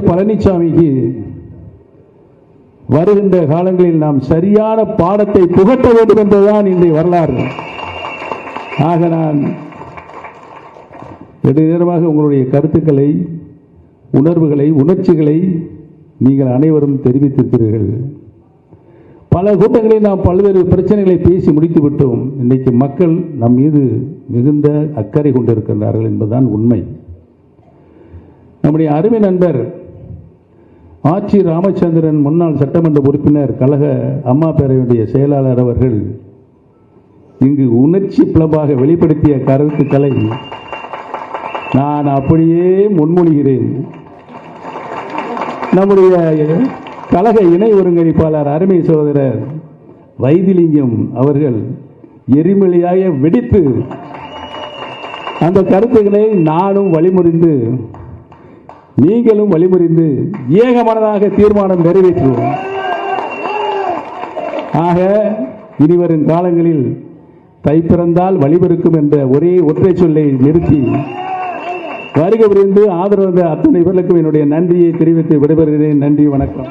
பழனிசாமிக்கு வருகின்ற காலங்களில் நாம் சரியான பாடத்தை புகட்ட வேண்டும் என்பதுதான் இன்றைய வரலாறு. ஆக நான் நெடுநேரமாக உங்களுடைய கருத்துக்களை உணர்வுகளை உணர்ச்சிகளை நீங்கள் அனைவரும் தெரிவித்திருக்கிறீர்கள். பல கூட்டங்களில் நாம் பல்வேறு பிரச்சனைகளை பேசி முடித்து விட்டோம். இன்னைக்கு மக்கள் நம் மீது மிகுந்த அக்கறை கொண்டிருக்கின்றார்கள் என்பதுதான் உண்மை. நம்முடைய அருமை நண்பர் ஆட்சி ராமச்சந்திரன் முன்னாள் சட்டமன்ற உறுப்பினர் கழக அம்மா பேரவையுடைய செயலாளர் அவர்கள் இங்கு உணர்ச்சி பிளப்பாக வெளிப்படுத்திய கருத்துக்களை நான் அப்படியே முன்மொழிகிறேன். நம்முடைய கழக இணை ஒருங்கிணைப்பாளர் அருமை சகோதரர் வைத்திலிங்கம் அவர்கள் எரிமலையாக வெடித்து அந்த கருத்துக்களை நானும் வழிமுறிந்து நீங்களும் வழிமுறிந்து ஏகமனதாக தீர்மானம் நிறைவேற்றுவோம். ஆக இனிவரும் காலங்களில் தை பிறந்தால் வழிபிறக்கும் என்ற ஒரே ஒற்றை சொல்லை நிறுத்தி வருகை புரிந்து ஆதரவு அத்தனை பேர்களுக்கும் என்னுடைய நன்றியை தெரிவித்து விடைபெறுகிறேன். நன்றி வணக்கம்.